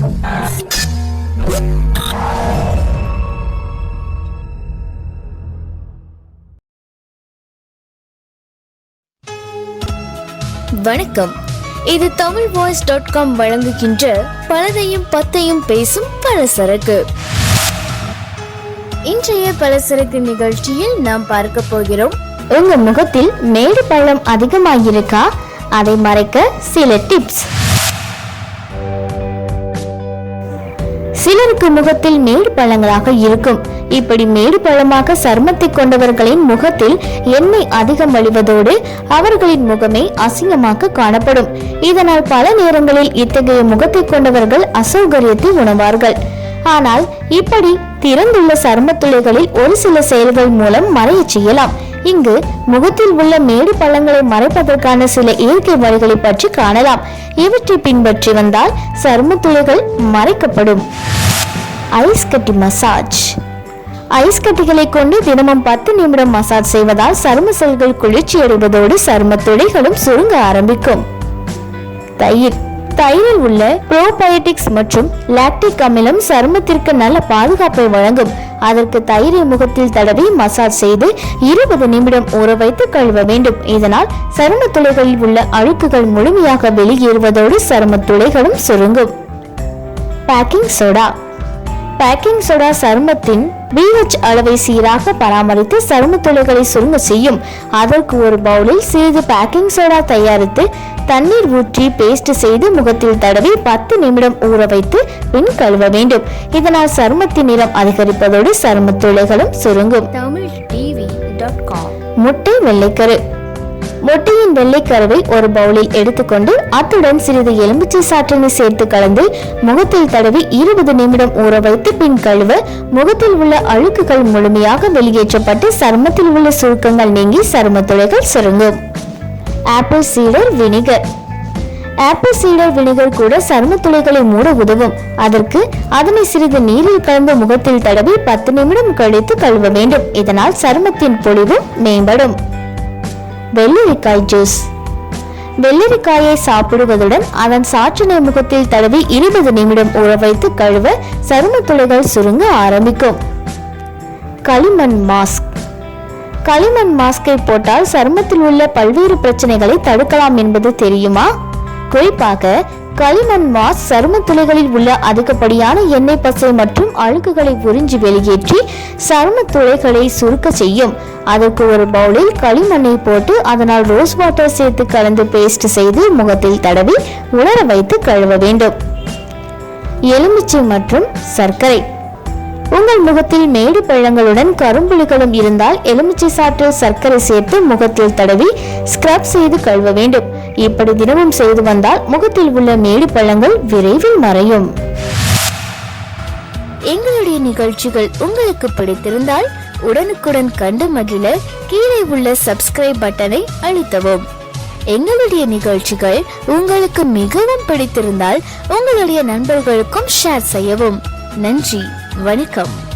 வணக்கம். இது Tamil voice dot com வழங்குகின்ற பலதையும் பத்தையும் பேசும் பலசரக்கு. இன்றைய பலசரக்கு நிகழ்ச்சியில் நாம் பார்க்க போகிறோம். உங்க முகத்தில் மேடு பள்ளம் அதிகமாகிருக்கா அதை மறைக்க சில டிப்ஸ் சிலருக்கு முகத்தில் மேடு பழங்களாக இருக்கும். இப்படி மேடு பள்ளமாக சர்மத்தை கொண்டவர்களின் முகத்தில் எண்ணெய் அதிகம் வழிவதோடு அவர்களின் முகமே அசிங்கமாக காணப்படும். இதனால் பல நேரங்களில் இத்தகைய முகத்தை கொண்டவர்கள் அசௌகரியத்தை உணர்வார்கள். ஆனால் இப்படி திறந்துள்ள சருமத்துளைகளில் ஒரு சில செயல்கள் மூலம் மறையச் செய்யலாம். இங்கு முகத்தில் உள்ள மேடு பள்ளங்களை மறைப்பதற்கான சில இயற்கை வழிகளை பற்றி காணலாம். இவற்றை பின்பற்றி வந்தால் சருமத்துளைகள் மறைக்கப்படும். ஐஸ் கட்டி மசாஜ். ஐஸ் கட்டிகளை கொண்டு தினமும் பத்து நிமிடம் மசாஜ் செய்வதால் சரும செல்கள் குளிர்ச்சி அடைவதோடு சரும துளைகளும் சுருங்க ஆரம்பிக்கும். தயிர். தயிரில் உள்ள ப்ரோபயோட்டிக்ஸ் மற்றும் லாக்டிக் அமிலம் சருமத்திற்கு நல்ல பாதுகாப்பை வழங்கும். அதற்கு தயிரை முகத்தில் தடவி மசாஜ் செய்து இருபது நிமிடம் ஊற வைத்து கழுவ வேண்டும். இதனால் சரும துளைகளில் உள்ள அழுக்குகள் முழுமையாக வெளியேறுவதோடு சரும துளைகளும் சுருங்கும். Baking soda. பேக்கிங் சோடா சருமத்தின் பிஹெச் அளவை சீராக பராமரித்து சரும துளைகளை சுருங்க செய்யும். அதற்கு ஒரு பவுலில் சிறிது பேக்கிங் சோடா தயாரித்து தண்ணீர் ஊற்றி பேஸ்ட் செய்து முகத்தில் தடவி பத்து நிமிடம் ஊற வைத்து பின் கழுவ வேண்டும். இதனால் சருமத்தின் நிறம் அதிகரிப்பதோடு சரும துளைகளும் சுருங்கும். Tamil TV dot com. முட்டை வெள்ளைக்கரு. மொட்டையின் வெள்ளைக்கருவை ஒரு பவுலில் எடுத்துக்கொண்டு அத்துடன் சிறிது எலுமிச்சை சாற்றினை சேர்த்து கலந்து முகத்தில் தடவி இருபது நிமிடம் ஊற வைத்து பின் கழுவ முகத்தில் உள்ள அழுக்குகள் முழுமையாக வெளியேற்றப்பட்டு சருமத்தில் உள்ள சுருக்கங்கள் நீங்கி சரும துளைகள் சுருங்கும். ஆப்பிள் சீடர் வினிகர். ஆப்பிள் சீடர் வினிகர் கூட சரும துளைகளை மூட உதவும். அதற்கு அதனை சிறிது நீரில் கலந்து முகத்தில் தடவி பத்து நிமிடம் கழித்து கழுவ வேண்டும். இதனால் சருமத்தின் பொழிவு மேம்படும். வெள்ளரிக்காய் ஜூஸ். வெள்ளரிக்காயை சாப்பிடுவதுடன் அதன் சாற்றினை முகத்தில் தடவி இருபது நிமிடம் ஊற வைத்து கழுவ சரும துளைகள் சுருங்க ஆரம்பிக்கும். களிமண் மாஸ்க். களிமண் மாஸ்கை போட்டால் சருமத்தில் உள்ள பல்வேறு பிரச்சனைகளை தடுக்கலாம் என்பது தெரியுமா? குறிப்பாக களிமண் மாஸ் சரும துளைகளில் உள்ள அதிகப்படியான எண்ணெய் பசை மற்றும் அழுக்குகளை உறிஞ்சி வெளியேற்றி சரும துளைகளை சுருக்க செய்யும். அதற்கு ஒரு பவுலில் களிமண்ணை போட்டு அதனால் ரோஸ் வாட்டர் சேர்த்து கலந்து பேஸ்ட் செய்து முகத்தில் தடவி உலர வைத்து கழுவ வேண்டும். எலுமிச்சை மற்றும் சர்க்கரை. உங்கள் முகத்தில் மேடு பழங்களுடன் கரும்புலிகளும் இருந்தால் எலுமிச்சை சாற்றில் சர்க்கரை சேர்த்து முகத்தில் தடவி ஸ்க்ரப் செய்து கழுவ வேண்டும். இப்படி தினமும் செய்து வந்தால் முகத்தில் உள்ள மேடு பழங்கள் விரைவில் மறையும். எங்களுடைய நிகழ்ச்சிகள் உங்களுக்கு பிடித்திருந்தால் உடனுக்குடன் கண்டு மகிழ கீழே உள்ள சப்ஸ்கிரைப் பட்டனை அழுத்தவும். எங்களுடைய நிகழ்ச்சிகள் உங்களுக்கு மிகவும் பிடித்திருந்தால் உங்களுடைய நண்பர்களுக்கும் ஷேர் செய்யவும். நன்றி. வணக்கம்.